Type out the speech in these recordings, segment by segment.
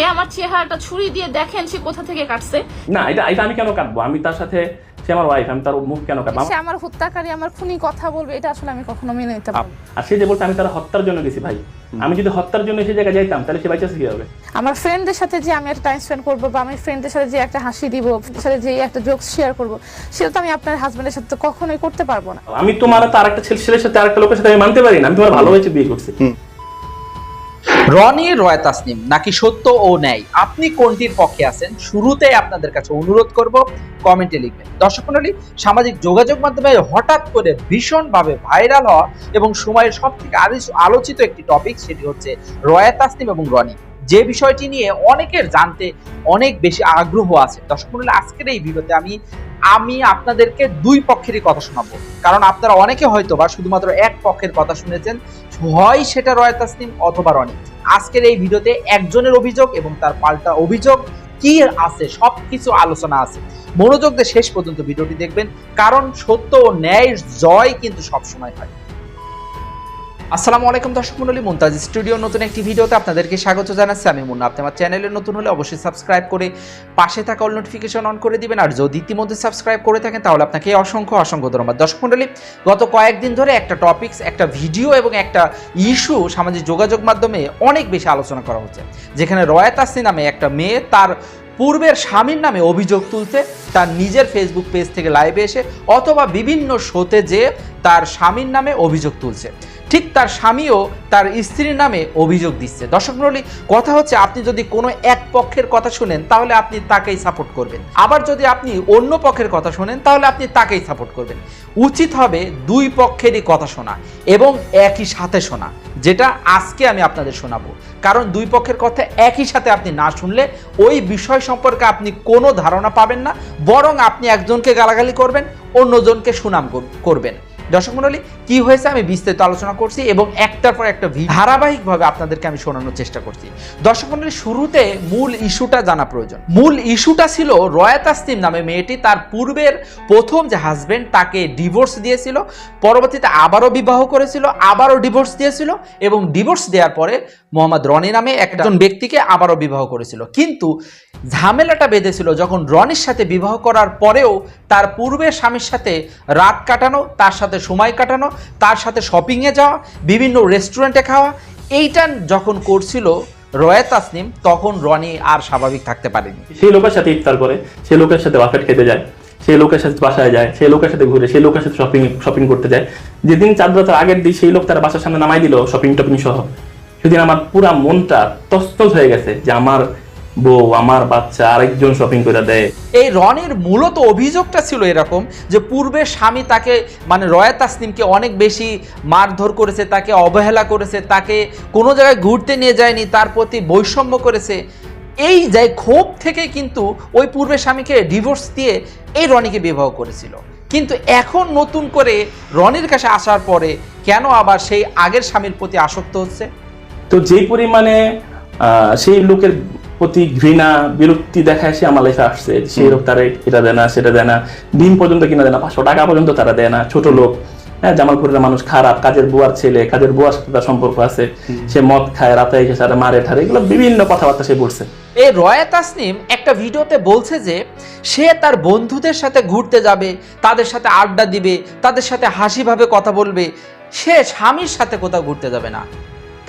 সে আমার চেহারাটা ছুরি দিয়ে দেখেন সে কোথা থেকে কাটছে। না এটা এটা আমি কেন কাটবো? আমি তার সাথে সে আমার ওয়াইফ আমি তার মুখ কেন কাটবো? সে আমার হত্যাকারী আমার খুনি কথা বলবে এটা আসলে আমি কখনো মেনে নিতে পারব আর সে যে বলছে আমি তার হত্যার জন্য গেছি ভাই। আমি যদি হত্যার জন্য সে জায়গায় যাইতাম তাহলে সে বাইচে কি হবে আমার ফ্রেন্ডদের সাথে যে আমি একটা টাইম স্পেন্ড করব বা আমি ফ্রেন্ডদের সাথে যে একটা হাসি দিব সাথে যে একটা জোকস শেয়ার করব সেটা তো আমি আপনার হাজবেন্ডের সাথে তো কখনোই করতে পারব না। আমি তোমার তো আরেকটা ছেলে ছেলের সাথে আরেকটা লোকের সাথে আমি মানতে পারি না। আমি তোমার ভালোবেসে বিয়ে করছি। রনি রয় তাসনিম, নাকি সত্য ও ন্যায়? আপনি কোনটির পক্ষে আছেন? শুরুতে আপনাদের কাছে অনুরোধ করব, কমেন্টে লিখবেন। দর্শক মণ্ডলী, সামাজিক যোগাযোগ মাধ্যমে হঠাৎ করে ভীষণভাবে ভাইরাল হওয়া এবং সময়ের সব থেকে আলোচিত একটি টপিক সেটি হচ্ছে রয়া তাসনিম এবং রনি। যে বিষয়টি নিয়ে অনেকের জানতে অনেক বেশি আগ্রহ আছে। দর্শক মণ্ডলী, আজকের এই ভিডিওতে আমি আমি আপনাদেরকে দুই পক্ষেরই কথা শোনাবো। কারণ আপনারা অনেকে হয়তো বা শুধুমাত্র এক পক্ষের কথা শুনেছেন, হয় সেটা রয় তাসনিম অথবা রনি। আজকের এই ভিডিওতে একজনের অভিযোগ এবং তার পাল্টা অভিযোগ, কি আছে সব কিছু আলোচনা আছে। মনোযোগ দিয়ে শেষ পর্যন্ত ভিডিওটি দেখবেন, কারণ সত্য ও ন্যায়ের জয় কিন্তু সবসময় হয়। আসসালামু আলাইকুম দর্শক মন্ডলী, মুনতাজ স্টুডিও নতুন একটি ভিডিওতে আপনাদেরকে স্বাগত জানাচ্ছি। আমি মুন্না। আপনি আমার চ্যানেলে নতুন হলে অবশ্যই সাবস্ক্রাইব করে পাশে থাকা অল নোটিফিকেশন অন করে দিবেন। আর যদি ইতিমধ্যে সাবস্ক্রাইব করে থাকেন, তাহলে আপনাকে অসংখ্য অসংখ্য ধন্যবাদ। দর্শক মন্ডলী, গত কয়েকদিন ধরে একটা টপিকস একটা ভিডিও এবং একটা ইস্যু সামাজিক যোগাযোগ মাধ্যমে অনেক বেশি আলোচনা করা হচ্ছে। যেখানে রয়াত আসি নামে একটা মেয়ে তার পূর্বের স্বামীর নামে অভিযোগ তুলছে, তার নিজের ফেসবুক পেজ থেকে লাইভে এসে অথবা বিভিন্ন শোতে যে তার স্বামীর নামে অভিযোগ তুলছে। ঠিক তার স্বামীও তার স্ত্রীর নামে অভিযোগ দিচ্ছে। দর্শক মণ্ডলী, কথা হচ্ছে আপনি যদি কোনো এক পক্ষের কথা শুনেন, তাহলে আপনি তাকেই সাপোর্ট করবেন। আবার যদি আপনি অন্য পক্ষের কথা শোনেন, তাহলে আপনি তাকেই সাপোর্ট করবেন। উচিত হবে দুই পক্ষেরই কথা শোনা এবং একই সাথে শোনা, যেটা আজকে আমি আপনাদের শোনাবো। কারণ দুই পক্ষের কথা একই সাথে আপনি না শুনলে ওই বিষয় সম্পর্কে আপনি কোনো ধারণা পাবেন না, বরং আপনি একজনকে গালাগালি করবেন, অন্যজনকে সুনাম কর- করবেন। দর্শক মন্ডলী, কি হয়েছে আমি বিস্তারিত আলোচনা করছি এবং একটার পর একটা ধারাবাহিকভাবে আপনাদেরকে আমি শোনানোর চেষ্টা করছি। দর্শক মন্ডলী, শুরুতে মূল ইস্যুটা জানা প্রয়োজন। মূল ইস্যুটা ছিল রয়াত আসতিম নামে মেয়েটি, তার পূর্বের প্রথম যে হাজবেন্ড তাকে ডিভোর্স দিয়েছিল, পরবর্তীতে আবারও বিবাহ করেছিল, আবারও ডিভোর্স দিয়েছিল এবং ডিভোর্স দেওয়ার পরে মোহাম্মদ রনি নামে একজন ব্যক্তিকে আবারও বিবাহ করেছিল। কিন্তু ঝামেলাটা বেঁধেছিল যখন রনির সাথে বিবাহ করার পরেও তার পূর্বের স্বামীর সাথে রাত কাটানো, তার সাথে সময় কাটানো, তার সাথে শপিংয়ে যাওয়া, বিভিন্ন রেস্টুরেন্টে খাওয়া, এইটা যখন করছিল রয়া তাসনিম, তখন রনি আর স্বাভাবিক থাকতে পারেনি। সেই লোকের সাথে ইফতার করে, সেই লোকের সাথে বাফেট খেতে যায়, সেই লোকের সাথে বাসায় যায়, সেই লোকের সাথে ঘুরে, সেই লোকের সাথে শপিং শপিং করতে যায়। যেদিন চাঁদ রাতের আগের দিন সেই লোক তার বাসার সামনে নামাই দিল শপিং টপিং সহ। সেদিন আমার পুরা মনটা তস্তত হয়ে গেছে যে আমার বউ আমার বাচ্চা আরেকজন শপিং করে দেয়। এই রনির মূলত অভিযোগটা ছিল এরকম যে পূর্বের স্বামী তাকে মানে রয়া তাসনিমকে অনেক বেশি মারধর করেছে তাকে অবহেলা করেছে তাকে কোনো জায়গায় ঘুরতে নিয়ে যায়নি তার প্রতি বৈষম্য করেছে। এই যে ক্ষোভ থেকে কিন্তু ওই পূর্বের স্বামীকে ডিভোর্স দিয়ে এই রনিকে বিবাহ করেছিল। কিন্তু এখন নতুন করে রনির কাছে আসার পরে কেন আবার সেই আগের স্বামীর প্রতি আসক্ত হচ্ছে? তো যেই পরিমাণে সেই লোকের প্রতি ঘৃণা বিরক্তি দেখায় সে আমার লাইফে আসছে। সেই লোক তারা এটা দেয় না সেটা দেয় না। দিন পর্যন্ত কিনা দেয় না পাঁচশো টাকা পর্যন্ত তারা দেয় না। ছোট লোক হ্যাঁ জামালপুরের মানুষ খারাপ কাজের বুয়ার ছেলে কাজের বুয়ার সাথে তার সম্পর্ক আছে। সে মদ খায় রাতে এসে সারা মারে ঠারে এগুলো বিভিন্ন কথাবার্তা সে বলছে। এই রয়া তাসনিম একটা ভিডিওতে বলছে যে সে তার বন্ধুদের সাথে ঘুরতে যাবে তাদের সাথে আড্ডা দিবে তাদের সাথে হাসিভাবে কথা বলবে সে স্বামীর সাথে কোথাও ঘুরতে যাবে না।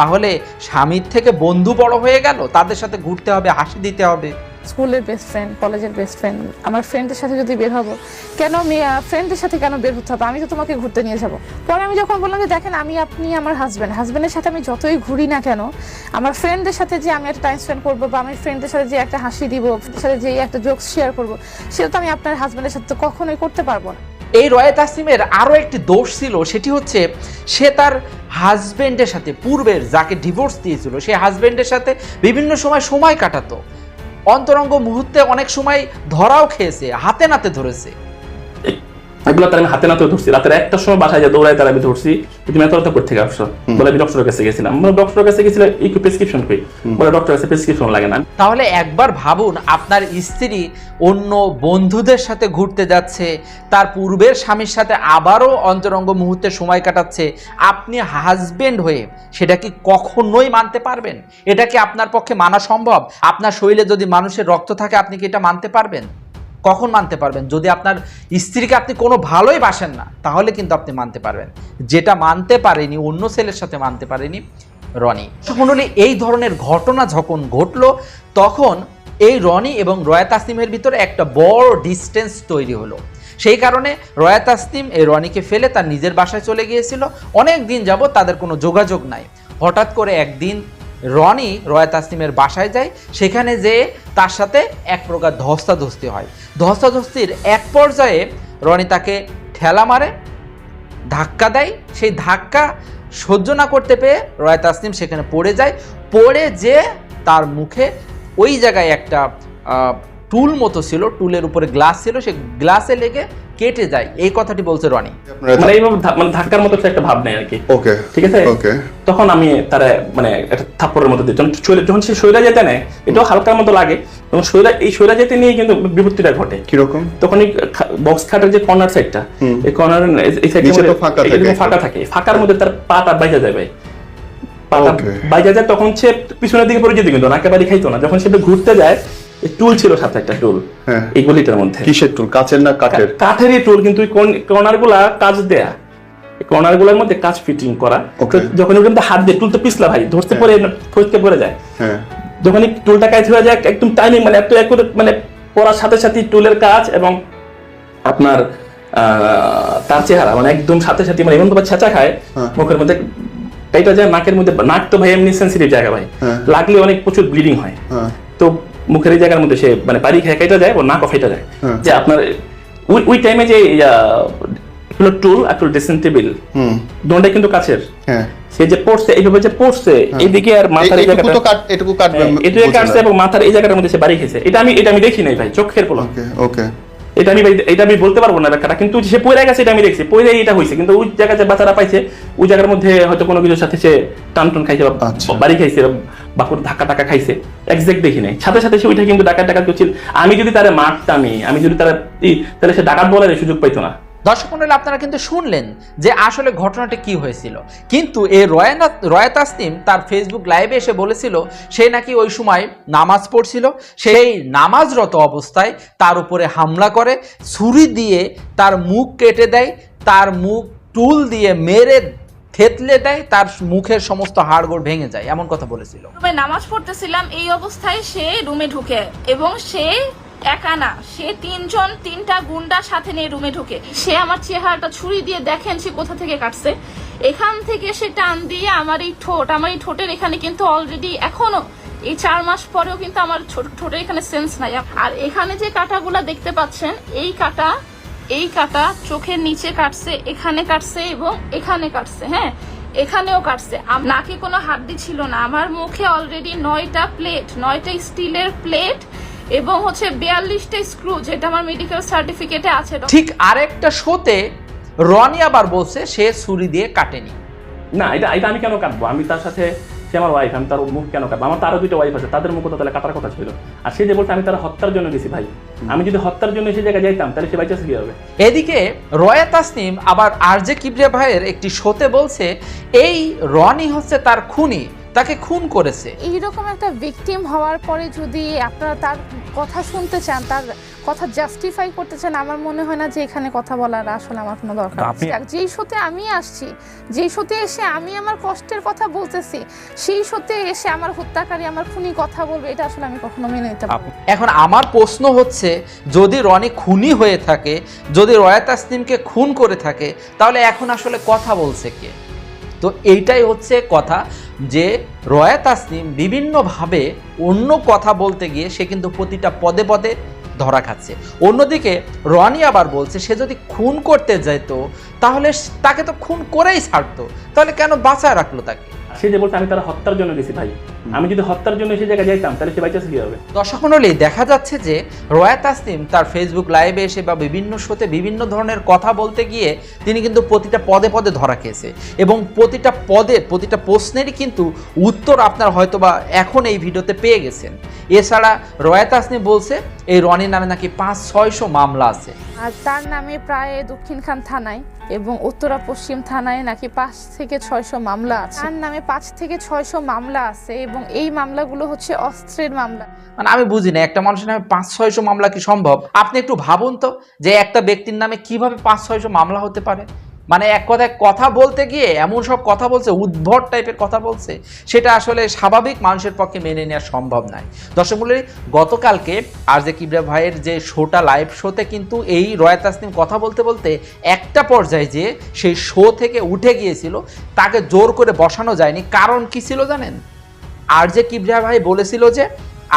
তাহলে স্বামীর থেকে বন্ধু বড় হয়ে গেল? তাদের সাথে ঘুরতে হবে হাসি দিতে হবে। স্কুলের বেস্ট ফ্রেন্ড কলেজের বেস্ট ফ্রেন্ড আমার ফ্রেন্ডের সাথে যদি বের হব কেন আমি ফ্রেন্ডের সাথে কেন বের হতে হবে? আমি তো তোমাকে ঘুরতে নিয়ে যাব। পরে আমি যখন বললাম যে দেখেন আমি আপনি আমার হাজব্যান্ড হাজব্যান্ডের সাথে আমি যতই ঘুরি না কেন আমার ফ্রেন্ডের সাথে যে আমি একটা টাইম স্পেন্ড করব বা আমি ফ্রেন্ডের সাথে যে একটা হাসি দিব ফ্রেন্ডের সাথে যে একটা জোকস শেয়ার করব সেটা তো আমি আপনার হাজব্যান্ডের সাথে তো কখনোই করতে পারব না। এই রয়া তাসিমের আরও একটি দোষ ছিল সেটি হচ্ছে সে তার হাজবেন্ডের সাথে, পূর্বের যাকে ডিভোর্স দিয়েছিল, সেই হাজব্যান্ডের সাথে বিভিন্ন সময় সময় কাটাতো। অন্তরঙ্গ মুহূর্তে অনেক সময় ধরাও খেয়েছে, হাতে নাতে ধরেছে। এগুলো তার আমি হাতে নাতে ধরছি। রাতের একটার সময় বাসায় যা দৌড়ায় তার আমি ধরছি। তুমি এত রাতে করতে থেকে আসছো বলে আমি ডক্টরের কাছে গেছিলাম। বলে ডক্টরের কাছে গেছিলাম একটু প্রেসক্রিপশন কই বলে ডক্টরের কাছে প্রেসক্রিপশন লাগে না। তাহলে একবার ভাবুন আপনার স্ত্রী অন্য বন্ধুদের সাথে ঘুরতে যাচ্ছে তার পূর্বের স্বামীর সাথে আবারও অন্তরঙ্গ মুহূর্তে সময় কাটাচ্ছে আপনি হাজবেন্ড হয়ে সেটা কি কখনোই মানতে পারবেন? এটা কি আপনার পক্ষে মানা সম্ভব? আপনার শরীরে যদি মানুষের রক্ত থাকে আপনি কি এটা মানতে পারবেন? কখন মানতে পারবেন? যদি আপনার স্ত্রীকে আপনি কোনো ভালোই বাসেন না, তাহলে কিন্তু আপনি মানতে পারবেন। যেটা মানতে পারেনি, অন্য ছেলের সাথে মানতে পারেনি রনি। মণ্ডলী এই ধরনের ঘটনা যখন ঘটলো, তখন এই রনি এবং রয়া তাসনিমের ভিতরে একটা বড় ডিস্টেন্স তৈরি হলো। সেই কারণে রয়া তাসনিম এই রনিকে ফেলে তার নিজের বাসায় চলে গিয়েছিল। অনেক দিন যাবত তাদের কোনো যোগাযোগ নাই। হঠাৎ করে একদিন রনি রয়া তাসনিমের বাসায় যায়, সেখানে যেয়ে তার সাথে এক প্রকার ধস্তাধস্তি হয়। ধস্তাধস্তির এক পর্যায়ে রনি তাকে ঠেলা মারে, ধাক্কা দেয়। সেই ধাক্কা সহ্য না করতে পেয়ে রয় তাসনিম সেখানে পড়ে যায়। পড়ে যে তার মুখে ওই জায়গায় একটা টুল মতো ছিল, টুলের উপরে গ্লাস ছিল সেই গ্লাসে লেগে কেটে যায়। এই কথাটি বলছে রনি। মানে এইভাবে মানে ধাক্কার মতো একটা ভাব নেই আর কি। ওকে ঠিক আছে? ওকে। তখন আমি তারা মানে একটা থাপ্পড়ের মতো দিই। যখন যখন সে শৈলা যেতে নেয় এটাও হালকার মতো লাগে। শৈলা এই শৈলা যেতে নিয়ে কিন্তু বিপত্তিটা ঘটে। কীরকম? তখন এই বক্স খাটের যে কর্নার সাইডটা এই কর্নার এই ফাঁকা থাকে। ফাঁকা থাকে। ফাঁকার মধ্যে তার পাটা বাইজা যাবে। পাটা. বাইজা যায় তখন সে পিছনের দিকে পড়ে যেত কিন্তু না বাড়ি খাইতো না। যখন সে ঘুরতে যায় টুল ছিল সাথে একটা টুল। হ্যাঁ। এই গলিটার মধ্যে। কিসের টুল? কাচের না কাঠের? কাঠেরই টুল কিন্তু কর্নারগুলা কাজ দেয়া। কর্নারগুলার মধ্যে কাজ ফিটিং করা। যখন ওর মধ্যে হাত দিয়ে টুল তো পিছলা ভাই ধরতে পরে ফসকে পড়ে যায়। হ্যাঁ। যখন টুলটা কাজ হয়ে যায় একদম টাইমিং মানে এত একটু মানে পড়ার সাথে সাথে টুলের কাজ এবং আপনার তার চেহারা মানে একদম সাথে সাথে মানে এমন ভাবে ছেঁচা খায় হ্যাঁ। মুখের মধ্যে এইটা যায় নাকের মধ্যে নাক তো ভাই এমনি সেন্সিটিভ জায়গা ভাই। হ্যাঁ। লাগলে অনেক প্রচুর ব্লিডিং হয়। হ্যাঁ। তো মুখের এই জায়গার মধ্যে সে মানে বাড়ি খেয়ে খাইটা যায় ও নাক খাইটা যায়। হ্যাঁ। যে আপনার ওই ওই টাইমে যে হলো টুল আর টুল ড্রেসিং টেবিল হুম কিন্তু কাছের। হ্যাঁ। সে যে পড়ছে এইভাবে যে পড়ছে এইদিকে আর মাথার এই জায়গাটা তো কাট এটুকু কাটবে হ্যাঁ, এটুকু কাটছে এবং মাথার এই জায়গাটার মধ্যে সে বাড়ি খেয়েছে। এটা আমি এটা আমি দেখি নাই ভাই চোখের পোলা ওকে ওকে। এটা আমি এটা আমি বলতে পারব না ব্যাখ্যাটা কিন্তু সে পড়ে গেছে এটা আমি দেখছি। পড়ে এটা হয়েছে কিন্তু ওই জায়গাতে বাচ্চারা পাইছে ওই জায়গার মধ্যে হয়তো কোনো কিছুর সাথে সে টান টান খাইছে বা আচ্ছা। বাড়ি খাইছে বা কোনো ধাক্কা টাকা খাইছে একজ্যাক্ট দেখি নাই। সাথে সাথে সে ওইটা কিন্তু ডাকাত ডাকাত করছিল। আমি যদি তারা মারতামই আমি যদি তারা তাহলে সে ডাকাত বলার সুযোগ পাইতো না। দর্শক মণ্ডলী আপনারা কিন্তু শুনলেন যে আসলে ঘটনাটা কি হয়েছিল। কিন্তু এই রয়ানা রয়া তাসনিম তার ফেসবুক লাইভে এসে বলেছিল, সে নাকি ওই সময় নামাজ পড়ছিল, সেই নামাজরত অবস্থায় তার উপরে হামলা করে, ছুরি দিয়ে তার মুখ কেটে দেয়, তার মুখ টুল দিয়ে মেরে থেতলে দেয়, তার মুখের সমস্ত হাড়গোড় ভেঙে যায়, এমন কথা বলেছিল। নামাজ পড়তেছিলাম এই অবস্থায় সে রুমে ঢুকে এবং সে একা না, সে তিনজন তিনটা গুন্ডা সাথে নিয়ে রুমে ঢুকে। সে আমার চেহারাটা ছুরি দিয়ে দেখেন সে কোথা থেকে কাটছে। এখান থেকে সে টান দিয়ে আমার এই ঠোঁট, আমার এই ঠোঁটের এখানে কিন্তু অলরেডি এখনও, এই চার মাস পরেও কিন্তু আমার ঠোঁট- এখানে সেন্স নাই। আর এখানে যে কাটাগুলা দেখতে পাচ্ছেন, এই কাটা এই কাটা চোখের নিচে কাটছে, এখানে কাটছে এবং এখানে কাটছে হ্যাঁ? এখানেও কাটছে। নাকে কোনো হাড্ডি ছিল না। আমার মুখে অলরেডি নয়টা প্লেট নয়টা স্টিলের প্লেট এবং হচ্ছে বিয়াল্লিশটা স্ক্রু যেটা আমার মেডিকেল সার্টিফিকেটে আছে ঠিক আরেকটা শোতে রনি আবার বলছে সে ছুরি দিয়ে কাটেনি। না এটা এটা আমি কেন কাটবো? আমি তার সাথে সে আমার ওয়াইফ আমি তার মুখ কেন কাটবো? আমার তো আরও দুটো ওয়াইফ আছে তাদের মুখ তাহলে কাটার কথা ছিল। আর সে যে বলছে আমি তার হত্যার জন্য গেছি ভাই। আমি যদি হত্যার জন্য সে জায়গায় যাইতাম তাহলে সে বাইচে কি হবে এদিকে রয়া তাসনিম আবার আরজে কিবরিয়া ভাইয়ের একটি শোতে বলছে এই রনি হচ্ছে তার খুনি তাকে খুন করেছে। এইরকম একটা ভিকটিম হওয়ার পরে যদি আপনারা তার কথা শুনতে চান তার কথা জাস্টিফাই করতে চান আমার মনে হয় না যে এখানে কথা বলার আসলে আমার কোনো দরকার। যেই শোতে আমি আসছি যেই শোতে এসে আমি আমার কষ্টের কথা বলতেছি সেই শোতে এসে আমার হত্যাকারী আমার খুনি কথা বলবে এটা আসলে আমি কখনো মেনে নিতে পারব না। এখন আমার প্রশ্ন হচ্ছে যদি রনি খুনি হয়ে থাকে যদি রয়া তাসনিমকে খুন করে থাকে তাহলে এখন আসলে কথা বলছে কে তো এইটাই হচ্ছে কথা যে রয়া তাসনিম বিভিন্নভাবে অন্য কথা বলতে গিয়ে সে কিন্তু প্রতিটা পদে পদে ধরা খাচ্ছে। অন্যদিকে রনি আবার বলছে, সে যদি খুন করতে যেত, তাহলে তাকে তো খুন করেই ছাড়তো। তাহলে কেন বাঁচায় রাখল তাকে? সে যে বলছে আমি তার হত্যার জন্য গেছি ভাই। আমি যদি হত্যার জন্য সেই জায়গায় যাইতাম তাহলে সে বাইচাছে কি হবে দর্শক মণ্ডলী দেখা যাচ্ছে যে রয়া তাসনিম তার ফেসবুক লাইভে এসে বা বিভিন্ন শোতে বিভিন্ন ধরনের কথা বলতে গিয়ে তিনি কিন্তু প্রতিটা পদে পদে ধরা খেয়েছে। এবং প্রতিটা পদে প্রতিটা প্রশ্নেরই কিন্তু উত্তর আপনার হয়তো বা এখন এই ভিডিওতে পেয়ে গেছেন। এছাড়া রয়া তাসনিম বলছে এই রনির নামে নাকি পাঁচ ছয়শো মামলা আছে। আর তার নামে প্রায় দক্ষিণখান থানায় এবং উত্তরা পশ্চিম থানায় নাকি পাঁচ থেকে ছয়শো মামলা আছে। তার নামে পাঁচ থেকে ছয়শো মামলা আছে এবং এই মামলাগুলো হচ্ছে অস্ত্রের মামলা। মানে আমি বুঝি না একটা মানুষের নামে পাঁচ ছয়শো মামলা কি সম্ভব? আপনি একটু ভাবুন তো যে একটা ব্যক্তির নামে কীভাবে পাঁচ ছয়শো মামলা হতে পারে? মানে এক কথায় কথা বলতে গিয়ে এমন সব কথা বলছে উদ্ভট টাইপের কথা বলছে সেটা আসলে স্বাভাবিক মানুষের পক্ষে মেনে নেওয়া সম্ভব নয়। দর্শক মণ্ডলী, গতকালকে আর যে কিবরা ভাইয়ের যে শোটা লাইভ শোতে কিন্তু এই রয়া তাসনিম কথা বলতে বলতে একটা পর্যায়ে যে সেই শো থেকে উঠে গিয়েছিল তাকে জোর করে বসানো যায়নি। কারণ কি ছিল জানেন? আর যে কিবরিয়া ভাই বলেছিল যে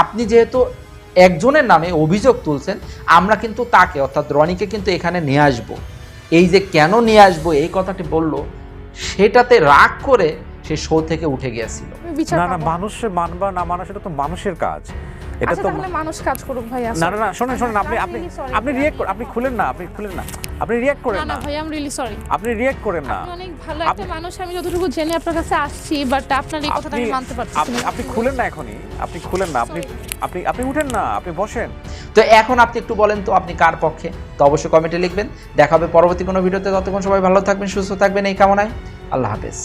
আপনি যেহেতু একজনের নামে অভিযোগ তুলছেন আমরা কিন্তু তাকে অর্থাৎ রনিকে কিন্তু এখানে নিয়ে আসব। এই যে কেন নিয়ে আসব এই কথাটি বলল সেটাতে রাগ করে সে শো থেকে উঠে গিয়েছিল। না না মানুষ মানুষের মানবা না মানা সেটা তো মানুষের কাজ। এটা আচ্ছা তো মানুষ কাজ করুক ভাই না না না শোনেন শোনেন আপনি আপনি আপনি রিয়েক্ট আপনি খুলেন না আপনি খুলেন না। আপনি রিয়্যাক্ট করেন না ভাই আমি রিয়েলি সরি আপনি রিয়্যাক্ট করেন না। অনেক ভালো একটা মানুষ আমি যতটুকু জেনে আপনার কাছে আসছি বাট আপনার এই কথাটা আপনি আমি মানতে পারছি আপনি আপনি খুলেন না এখনই। আপনি খুলেন না। আপনি আপনি আপনি উঠেন না। আপনি বসেন। তো এখন আপনি একটু বলেন তো আপনি কার পক্ষে? তো অবশ্যই কমেন্টে লিখবেন। দেখা হবে পরবর্তী কোনো ভিডিওতে। ততক্ষণ সবাই ভালো থাকবেন সুস্থ থাকবেন এই কামনায়। আল্লাহ হাফেজ।